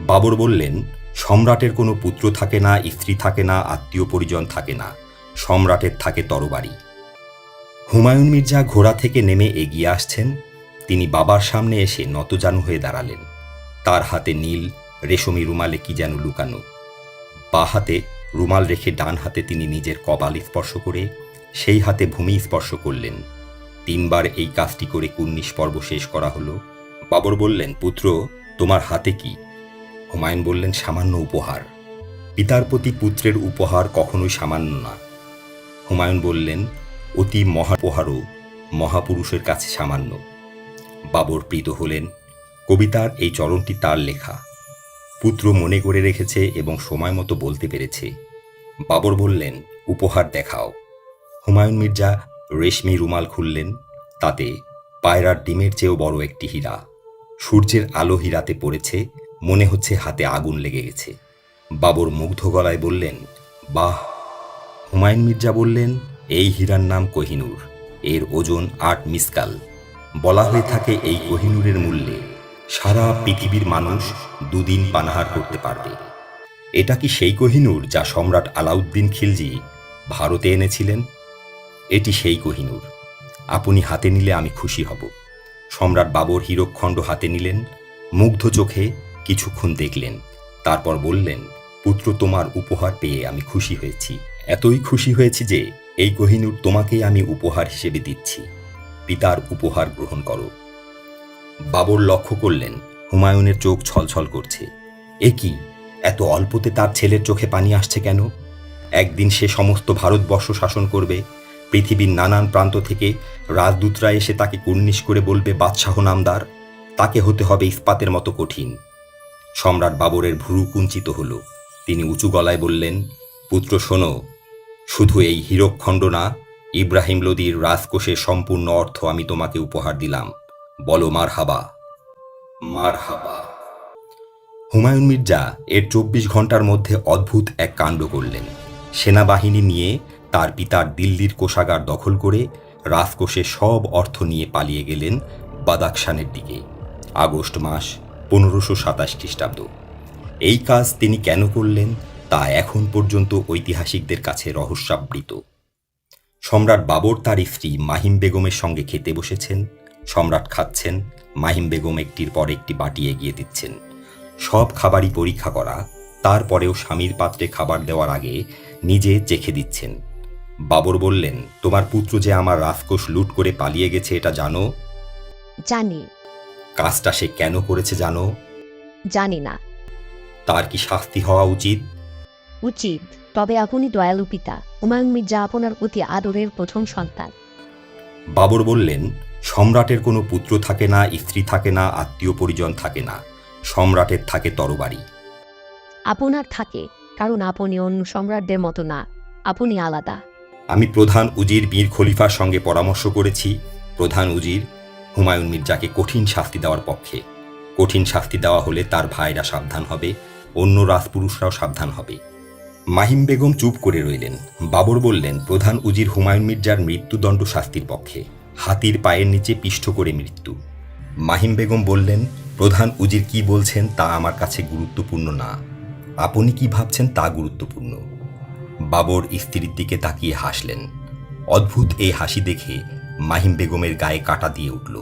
বাবর বললেন, সম্রাটের কোনো পুত্র থাকে না, স্ত্রী থাকে না, আত্মীয় পরিজন থাকে না, সম্রাটের থাকে তরবারি। হুমায়ুন মির্জা ঘোড়া থেকে নেমে এগিয়ে আসছেন। তিনি বাবার সামনে এসে নতজানু হয়ে দাঁড়ালেন। তার হাতে নীল, রেশমি রুমালে কি যেন লুকানো। বা হাতে রুমাল রেখে ডান হাতে তিনি নিজের কপাল স্পর্শ করে, সেই হাতে ভূমি স্পর্শ করলেন। তিনবার এই কাজটি করে কুন্নিশ পর্ব শেষ করা হলো। বাবর বললেন, পুত্র, তোমার হাতে কি? হুমায়ুন বললেন, সামান্য উপহার। পিতার প্রতি পুত্রের উপহার কখনোই সামান্য না। হুমায়ুন বললেন, অতি মহাপহারও মহাপুরুষের কাছে সামান্য। বাবর প্রীত হলেন। কবিতার এই চরণটি তার লেখা। পুত্র মনে করে রেখেছে এবং সময় মতো বলতে পেরেছে। বাবর বললেন, উপহার দেখাও। হুমায়ুন মির্জা রেশমি রুমাল খুললেন। তাতে পায়রার ডিমের চেয়েও বড় একটি হীরা। সূর্যের আলো হীরাতে পড়েছে। মনে হচ্ছে হাতে আগুন লেগে গেছে। বাবর মুগ্ধ গলায় বললেন, বাহ, হুমায়ুন মির্জা বললেন, এই হীরার নাম কোহিনূর, এর ওজন আট মিসকাল। বলা হয়ে থাকে এই কোহিনূরের মূল্যে সারা পৃথিবীর মানুষ দুদিন পানাহার করতে পারবে। এটা কি সেই কোহিনূর যা সম্রাট আলাউদ্দিন খিলজি ভারতে এনেছিলেন? এটি সেই কোহিনূর। আপনি হাতে নিলে আমি খুশি হব। সম্রাট বাবর হীরকখণ্ড হাতে নিলেন, মুগ্ধ চোখে কিছুক্ষণ দেখলেন, তারপর বললেন, পুত্র, তোমার উপহার পেয়ে আমি খুশি হয়েছি। এতই খুশি হয়েছি যে এই কোহিনূর তোমাকেই আমি উপহার হিসেবে দিচ্ছি। পিতার উপহার গ্রহণ করো। বাবর লক্ষ্য করলেন, হুমায়ুনের চোখ ছলছল করছে। এ কি? এত অল্পতে তার ছেলের চোখে পানি আসছে কেন? একদিন সে সমস্ত ভারতবর্ষ শাসন করবে, পৃথিবীর নানান প্রান্ত থেকে রাজদূতরা এসে তাকে কুর্নিশ করে বলবে, বাদশাহ নামদার, তাকে হতে হবে ইস্পাতের মতো কঠিন। সম্রাট বাবরের ভুরু কুঞ্চিত হল। তিনি উঁচু গলায় বললেন, পুত্র, শোনো, শুধু এই হীরকখণ্ড না, ইব্রাহিম লোদির রাজকোষের সম্পূর্ণ অর্থ আমি তোমাকে উপহার দিলাম। বলো মার হাবা মার হাবা হুমায়ুন মির্জা এর চব্বিশ ঘণ্টার মধ্যে অদ্ভুত এক কাণ্ড করলেন। সেনাবাহিনী নিয়ে তার পিতার দিল্লির কোষাগার দখল করে রাজকোষে সব অর্থ নিয়ে পালিয়ে গেলেন বাদাকশানের দিকে। আগস্ট মাস পনেরোশো সাতাশ খ্রিস্টাব্দ। এই কাজ তিনি কেন করলেন, তা এখন পর্যন্ত ঐতিহাসিকদের কাছে রহস্যাবৃত। সম্রাট বাবর তার স্ত্রী মাহিম বেগমের সঙ্গে খেতে বসেছেন, সম্রাট খাচ্ছেন, মাহিম বেগম একটির পর একটি বাটি এগিয়ে দিচ্ছেন। সব খাবারই পরীক্ষা করা, তারপরেও স্বামীর পাত্রে খাবার দেওয়ার আগে নিজে চেখে দিচ্ছেন। বাবর বললেন, তোমার পুত্র যে আমার রাজকোষ লুট করে পালিয়ে গেছে, এটা জানো? জানি। কাজটা সে কেন করেছে জানো? জানি না। তার কি শাস্তি হওয়া উচিত? উচিত তবে আপনি দয়ালু পিতা। হুমায়ুন মির্জা আপনার অতি আদরের প্রথম সন্তান। বাবর বললেন সম্রাটের কোনো পুত্র থাকে না স্ত্রী থাকে না আত্মীয় পরিজন থাকে না। সম্রাটের থাকে তরবারি। আপনার থাকে কারণ আপনি অন্য সম্রাটদের মতো না আপনি আলাদা। আমি প্রধান উজির বীর খলিফার সঙ্গে পরামর্শ করেছি। প্রধান উজির হুমায়ুন মির্জাকে কঠিন শাস্তি দেওয়ার পক্ষে। কঠিন শাস্তি দেওয়া হলে তার ভাইরা সাবধান হবে, অন্য রাজপুরুষরাও সাবধান হবে। মাহিম বেগম চুপ করে রইলেন। বাবর বললেন, প্রধান উজির হুমায়ুন মির্জার মৃত্যুদণ্ড শাস্তির পক্ষে। হাতির পায়ের নিচে পিষ্ট করে মৃত্যু। মাহিম বেগম বললেন, প্রধান উজির কি বলছেন তা আমার কাছে গুরুত্বপূর্ণ না। আপনি কি ভাবছেন তা গুরুত্বপূর্ণ? বাবর স্ত্রীর দিকে তাকিয়ে হাসলেন। অদ্ভুত এই হাসি দেখে মাহিম বেগমের গায়ে কাটা দিয়ে উঠল।